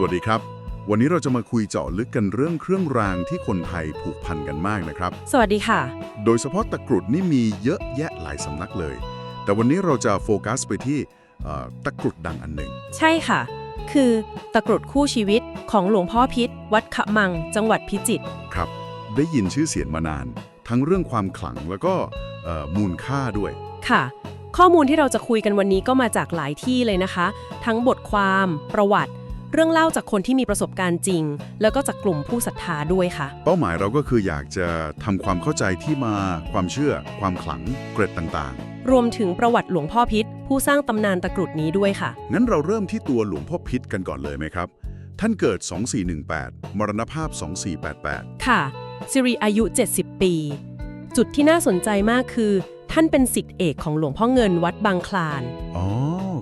สวัสดีครับ วันนี้เราจะมาคุยเจาะลึกกันเรื่องเครื่องรางที่คนไทยผูกพันกันมากนะครับ สวัสดีค่ะ โดยเฉพาะตะกรุดนี่มีเยอะแยะหลายสำนักเลย แต่วันนี้เราจะโฟกัสไปที่เอ่อตะกรุดดังอันหนึ่ง ใช่ค่ะ คือตะกรุดคู่ชีวิตของหลวงพ่อพิษ วัดขะมัง จังหวัดพิจิตร ครับ ได้ยินชื่อเสียงมานาน ทั้งเรื่องความขลังแล้วก็เอ่อมูลค่าด้วย ค่ะ ข้อมูลที่เราจะคุยกันวันนี้ก็มาจากหลายที่เลยนะคะ ทั้งบทความ ประวัติ เรื่องเล่าจากคนที่มีประสบการณ์จริง แล้วก็จากกลุ่มผู้ศรัทธาด้วยค่ะ เป้าหมายเราก็คืออยากจะทำความเข้าใจที่มา ความเชื่อ ความขลัง เกร็ดต่างรวมถึงประวัติหลวงพ่อพิษผู้สร้างตำนานตะกรุดนี้ด้วยค่ะ ๆ งั้นเราเริ่มที่ตัวหลวงพ่อพิษกันก่อนเลยไหมครับ ท่านเกิด 2418 มรณภาพ 2488 ค่ะสิริอายุ 70 ปี จุดที่น่าสนใจมากคือ ท่านเป็นสิทธิเอกของหลวงพ่อเงินวัดบางคลาน อ๋อ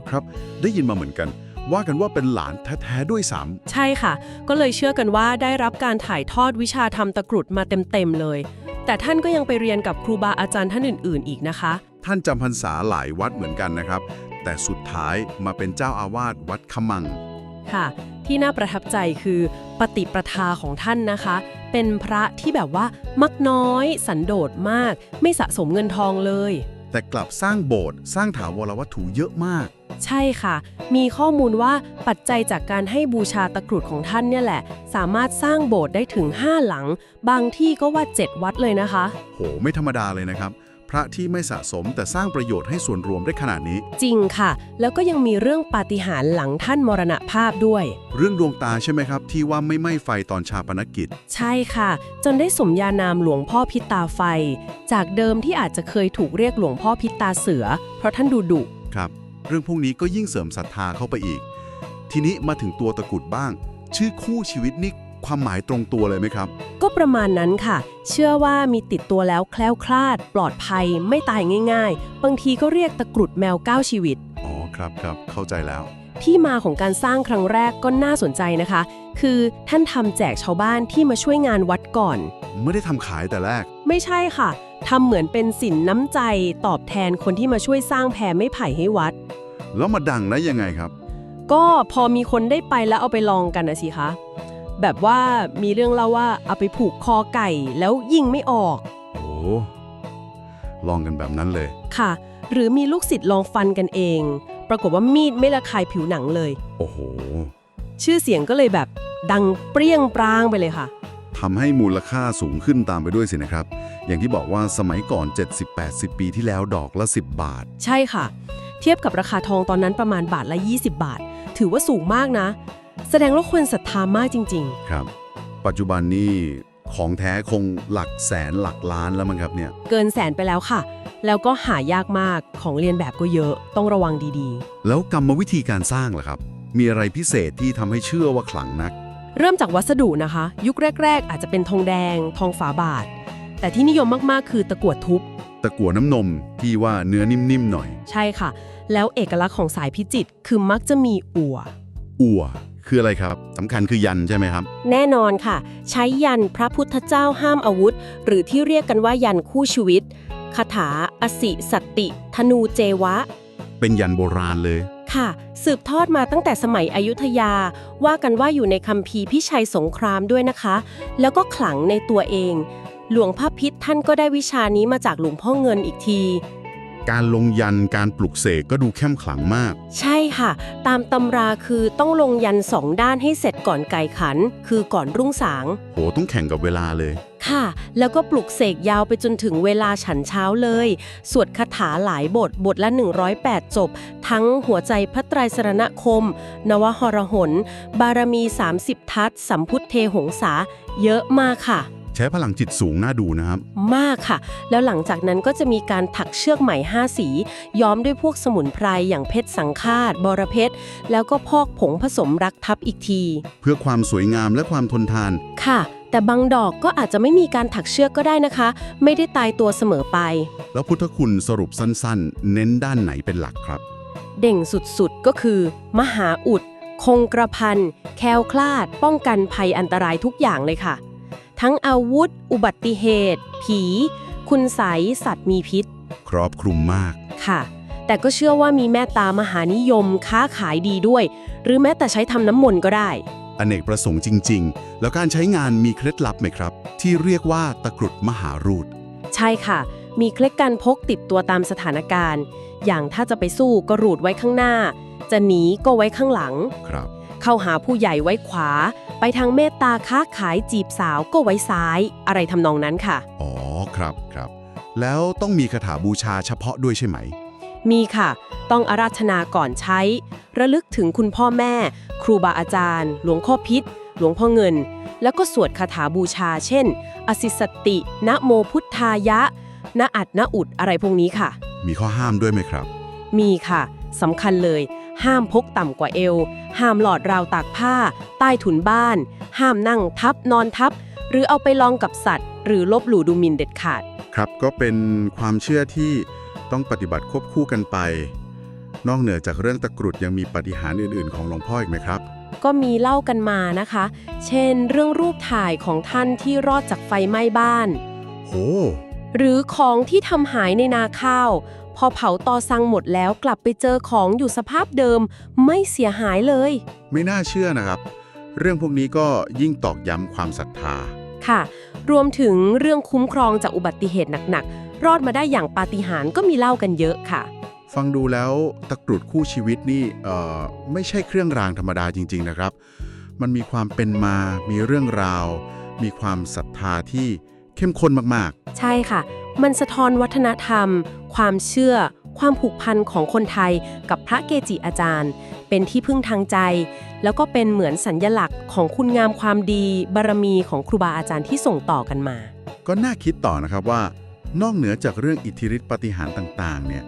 ครับ ได้ยินมาเหมือนกัน ว่ากันว่าเป็นหลานแท้ๆด้วยซ้ใช่ค่ะ ก็เลยเชื่อกันว่าได้รับการถ่ายทอดวิชาทำตะกรุดมาเต็มๆเลย แต่ท่านก็ยังไปเรียนกับครูบาอาจารย์ท่านอื่น ๆ อีกนะคะำท่านจำพรรษาหลายวัดเหมือนกันนะครับ แต่สุดท้ายมาเป็นเจ้าอาวาสวัดขมังค่ะ ที่น่าประทับใจคือปฏิปทาของท่านนะคะ เป็นพระที่แบบว่ามักน้อย สันโดษมาก ไม่สะสมเงินทองเลย แต่กลับสร้างโบสถ์สร้างถาวรวัตถุเยอะมาก ใช่ค่ะ มีข้อมูลว่าปัจจัยจากการให้บูชาตะกรุดของท่านเนี่ยแหละ สามารถสร้างโบสถ์ได้ถึง 5 หลัง บางที่ก็ว่า 7 วัดเลยนะคะ โห ไม่ธรรมดาเลยนะครับ พระที่ไม่สะสมแต่สร้างประโยชน์ให้ส่วนรวมได้ขนาดนี้ จริงค่ะ แล้วก็ยังมีเรื่องปาฏิหาริย์หลังท่านมรณภาพด้วย เรื่องดวงตาใช่ไหมครับ ที่ว่าไม่ไหม้ไฟตอนชาปนกิจ ใช่ค่ะ จนได้สมญานามหลวงพ่อพิตาไฟ จากเดิมที่อาจจะเคยถูกเรียกหลวงพ่อพิตาเสือ เพราะท่านดุดุครับ เรื่องพวกนี้ก็ยิ่งเสริมศรัทธาเข้าไปอีก ทีนี้มาถึงตัวตะกรุดบ้าง ชื่อคู่ชีวิตนี่ ความหมายตรงตัวเลยไหมครับ ก็ประมาณนั้นค่ะ เชื่อว่ามีติดตัวแล้วแคล้วคลาด ปลอดภัย ไม่ตายง่าย ๆ บางทีก็เรียกตะกรุดแมวเก้าชีวิต อ๋อครับครับเข้าใจแล้ว ที่มาของการสร้างครั้งแรกก็น่าสนใจนะคะ คือท่านทำแจกชาวบ้านที่มาช่วยงานวัดก่อน ไม่ได้ทำขายแต่แรก ไม่ใช่ค่ะทำเหมือนเป็นสินน้ำใจ ตอบแทนคนที่มาช่วยสร้างแพรไม่ไผ่ให้วัด แล้วมาดังได้ยังไงครับ ก็พอมีคนได้ไปแล้วเอาไปลองกันนะสิคะ แบบว่ามีเรื่องเล่าว่าเอาไปผูกคอไก่แล้วยิงไม่ออก โอ้ลองกันแบบนั้นเลย ค่ะ หรือมีลูกศิษย์ลองฟันกันเอง ปรากฏว่ามีดไม่ระคายผิวหนังเลย โอ้โห ชื่อเสียงก็เลยแบบดังเปรี้ยงปร้างไปเลยค่ะทำให้มูลค่าสูงขึ้นตามไปด้วยสินะครับ อย่างที่บอกว่าสมัยก่อน 70-80 ปีที่แล้วดอกละ 10 บาท ใช่ค่ะ เทียบกับราคาทองตอนนั้นประมาณบาทละ 20 บาท ถือว่าสูงมากนะ แสดงว่าคนศรัทธามากจริง ครับ ปัจจุบันนี้ของแท้คงหลักแสนหลักล้านแล้วมั้งครับเนี่ย ๆ เกินแสนไปแล้วค่ะ แล้วก็หายากมากของเรียนแบบก็เยอะต้องระวังดีแล้วกรรมวิธีการสร้างล่ะครับ มีอะไรพิเศษที่ทำให้เชื่อว่าขลังนัก ๆ เริ่มจากวัสดุนะคะ ยุคแรก ๆ อาจจะเป็นทองแดง ทองฝาบาท แต่ที่นิยมมากๆ คือตะกั่วทุบ ตะกั่วน้ำนมที่ว่าเนื้อนิ่มๆหน่อย ใช่ค่ะ แล้วเอกลักษณ์ของสายพิจิตรคือมักจะมีอั่ว อั่ว คืออะไรครับสำคัญคือยันใช่ไหมครับ แน่นอนค่ะ ใช้ยันพระพุทธเจ้าห้ามอาวุธ หรือที่เรียกกันว่ายันคู่ชีวิตคาถา อสิสตติ ธนูเจวะ เป็นยันโบราณเลย ค่ะ สืบทอดมาตั้งแต่สมัยอยุธยา ว่ากันว่าอยู่ในคัมภีร์พิชัยสงครามด้วยนะคะ แล้วก็ขลังในตัวเอง หลวงพ่อพิษท่านก็ได้วิชานี้มาจากหลวงพ่อเงินอีกที การลงยันการปลุกเสกก็ดูเข้มขลังมาก ใช่ค่ะ ตามตำราคือต้องลงยันสองด้านให้เสร็จก่อนไก่ขัน คือก่อนรุ่งสาง โหต้องแข่งกับเวลาเลย ค่ะ แล้วก็ปลุกเสกยาวไปจนถึงเวลาฉันเช้าเลย สวดคาถาหลายบท บทละ 108 จบ ทั้งหัวใจพระไตรสรณคม นวหรหน บารมี 30 ทัศน์สัมพุทธเทหงษาเยอะมากค่ะ ใช้พลังจิตสูงน่าดูนะครับ มากค่ะ แล้วหลังจากนั้นก็จะมีการถักเชือกไหมห้าสี ย้อมด้วยพวกสมุนไพรอย่างเพชรสังฆาตบรเพชร แล้วก็พอกผงผสมรักทับอีกที เพื่อความสวยงามและความทนทาน ค่ะ แต่บางดอกก็อาจจะไม่มีการถักเชือกก็ได้นะคะ ไม่ได้ตายตัวเสมอไป แล้วพุทธคุณสรุปสั้นๆ เน้นด้านไหนเป็นหลักครับ เด่งสุดๆก็คือ มหาอุด คงกระพันแคล้วคลาด ป้องกันภัยอันตรายทุกอย่างเลยค่ะ ทั้งอาวุธ อุบัติเหตุ ผี คุณไสยสัตว์มีพิษ ครอบคลุมมากค่ะ แต่ก็เชื่อว่ามีแม่ตามหานิยมค้าขายดีด้วย หรือแม้แต่ใช้ทำน้ำมนต์ก็ได้ อเนกประสงค์จริง ๆ แล้วการใช้งานมีเคล็ดลับไหมครับ ที่เรียกว่าตะกรุดมหารูด ใช่ค่ะ มีเคล็ดการพกติดตัวตามสถานการณ์ อย่างถ้าจะไปสู้ก็รูดไว้ข้างหน้า จะหนีก็ไว้ข้างหลัง ครับ เข้าหาผู้ใหญ่ไว้ขวา ไปทางเมตตาค้าขายจีบสาวก็ไว้ซ้าย อะไรทำนองนั้นค่ะ อ๋อครับครับ แล้วต้องมีคาถาบูชาเฉพาะด้วยใช่ไหม มีค่ะ ต้องอาราธนาก่อนใช้ ระลึกถึงคุณพ่อแม่ ครูบาอาจารย์ หลวงพ่อพิษ หลวงพ่อเงิน แล้วก็สวดคาถาบูชา เช่น อสิสตตินะโมพุทธายะ นะอัดนะอุดอะไรพวกนี้ค่ะ มีข้อห้ามด้วยไหมครับ มีค่ะสำคัญเลย ห้ามพกต่ำกว่าเอว ห้ามหลอดราวตากผ้า ใต้ถุนบ้าน ห้ามนั่งทับนอนทับ หรือเอาไปลองกับสัตว์ หรือลบหลู่ดูหมินเด็ดขาด ครับก็เป็นความเชื่อที่ต้องปฏิบัติควบคู่กันไป นอกเหนือจากเรื่องตะกรุดยังมีปาฏิหารย์อื่น ๆ ของหลวงพ่ออีกไหมครับ ก็มีเล่ากันมานะคะ เช่น เรื่องรูปถ่ายของท่านที่รอดจากไฟไหม้บ้าน โห หรือของที่ทำหายในนาข้าว พอเผาตอซังหมดแล้วกลับไปเจอของอยู่สภาพเดิม ไม่เสียหายเลย ไม่น่าเชื่อนะครับ เรื่องพวกนี้ก็ยิ่งตอกย้ำความศรัทธา ค่ะ รวมถึงเรื่องคุ้มครองจากอุบัติเหตุหนักๆ รอดมาได้อย่างปาฏิหาริย์ก็มีเล่ากันเยอะค่ะ ฟังดูแล้วตะกรุดคู่ชีวิตนี่เอ่อไม่ใช่เครื่องรางธรรมดาจริง ๆ นะครับ มันมีความเป็นมา มีเรื่องราว มีความศรัทธาที่เข้มข้นมากใช่ค่ะ มันสะท้อนวัฒนธรรม ความเชื่อ ความผูกพันของคนไทย กับพระเกจิอาจารย์ เป็นที่พึ่งทางใจ แล้วก็เป็นเหมือนสัญญลักษณ์ของคุณงามความดี บารมีของครูบาอาจารย์ที่ส่งต่อกันมา ก็น่าคิดต่อนะครับว่า นอกเหนือจากเรื่องอิทธิฤทธิปฏิหารต่างๆ เนี่ย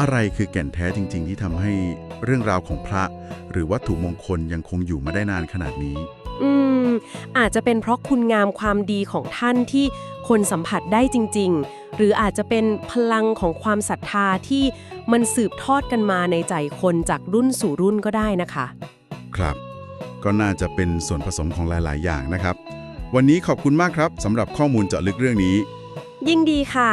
อะไรคือแก่นแท้จริง ๆ ที่ทำให้เรื่องราวของพระ หรือวัตถุมงคลยังคงอยู่มาได้นานขนาดนี้ อืม อาจจะเป็นเพราะคุณงามความดีของท่านที่คนสัมผัสได้จริง ๆ หรืออาจจะเป็นพลังของความศรัทธาที่มันสืบทอดกันมาในใจคนจากรุ่นสู่รุ่นก็ได้นะคะ ครับ ก็น่าจะเป็นส่วนผสมของหลาย ๆ อย่างนะครับ วันนี้ขอบคุณมากครับสำหรับข้อมูลเจาะลึกเรื่องนี้ ยิ่งดีค่ะ